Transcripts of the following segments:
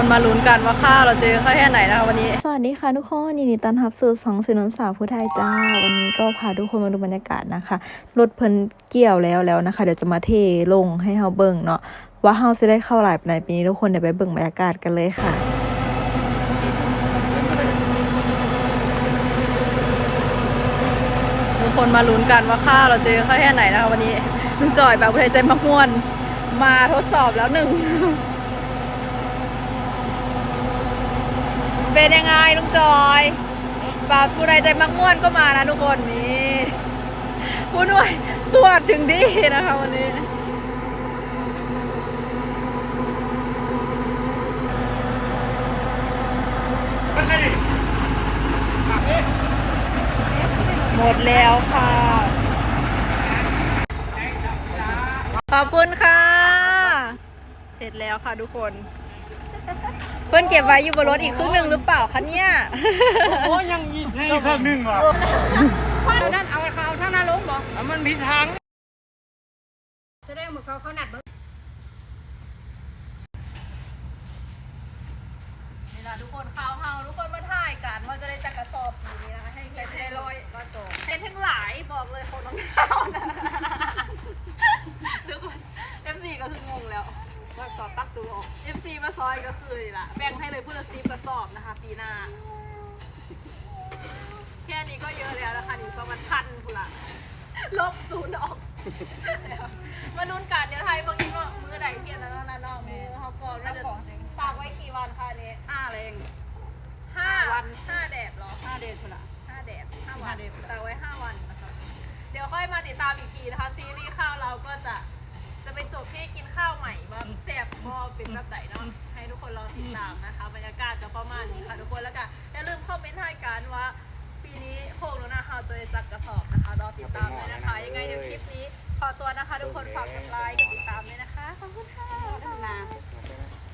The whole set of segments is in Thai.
คนมาลุ้นกันว่าข้าวเราเจอข้าวแค่ไหนนะคะวันนี้ สวัสดีค่ะทุกคนยินดีต้อนรับสู่สองสินนสาวผู้ไทยจ้า วันนี้ก็พาทุกคนมาดูบรรยากาศนะคะรถเพิ่นเกี่ยวแล้วแล้วนะคะ เดี๋ยวจะมาเทลงให้เฮาเบิ่งเนาะว่าเฮาสิได้เข้าหลายปานใดปีนี้ทุกคนเดี๋ยวไปเบิ่งบรรยากาศกันเลยค่ะทุกคนมาลุ้นกันว่าข้าวเราเจอข้าวแค่ไหนนะคะวันนี้ลุงจ่อยแบบอุทัยใจมักม่วน มาทดสอบแล้วหนึ่ง เป็นยังไงลุงจอยปากผู้ใดใจมักม่วนก็มานะทุกคนนี่ผู้หน่วยตรวจถึงดีนะคะวันนี้หมดแล้วค่ะ ขอบคุณค่ะ เสร็จแล้วค่ะทุกคน เพื่อนเก็บไว้อยู่บนรถอีกครึ่งหนึ่งหรือเปล่าคะเนี่ย โอ้ยังอีกให้เครื่องหนึ่งว่ะเอานั่นเอาเขาเอาเท่านั้นลงบ่อะมันมีทางจะได้หมดเขาเขาหนัดเบิ่งนี่นะทุกคนข้าวเฮาทุกคนมาถ่ายกันว่าจะได้จักกระสอบอยู่นี่นะคะให้ใครจะได้ร้อยกระสอบเป็นทั้งหลายบอกเลยคนต้องเท้านะทุกคน F4 ก็คืองงแล้ว ว่า สอบตัดตัวออก F4 มาซอยก็คือนี่ละแบ่งให้เลยพูดละซีกระสอบนะคะ ปีหน้า แค่นี้ก็เยอะแล้วนะคะนี่ประมาณพันพุนละลบศูนย์ออกมานุ่นกันเดี๋ยวไทยบางทีว่ามือใดเทียนแล้วนะน้องมือเขาก็น่าจะฝากไว้กี่วันคะอันนี้ห้าแรงห้าวันห้าแดดเหรอห้าเดชพุ่นละห้าแดดห้าวันห้าแดดฝากไว้ห้าวันนะคะเดี๋ยวค่อยมาติดตามอีกทีนะคะซีรีส์ข้าวเราก็จะจะไปจบที่กินข้าวใหม่ว่า แซ่บก็เป็นแบบไหนเนาะให้ทุกคนรอติดตามนะคะบรรยากาศจะประมาณนี้ค่ะทุกคนแล้วก็อย่าลืมคอมเมนต์ให้กันว่า ปีนี้โคกโนนาฮาวจะได้จัดกระสอบนะคะรอติดตามด้วยนะคะ ยังไงเดี๋ยวคลิปนี้ขอตัวนะคะ ทุกคนฝากกดไลค์กดติดตามด้วยนะคะขอบคุณค่ะนา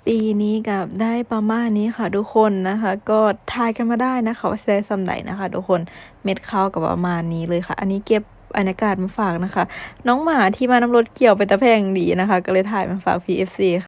ปีนี้กับได้ประมาณนี้ค่ะทุกคนนะคะ ก็ทายกันมาได้นะคะว่าจะได้สำไหนนะคะ ทุกคนเม็ดข้าวกับประมาณนี้เลยค่ะ อันนี้เก็บบรรยากาศมาฝากนะคะ น้องหมาที่มานำรถเกี่ยวไปตะแพงดีนะคะ ก็เลยถ่ายมาฝาก PFC ค่ะ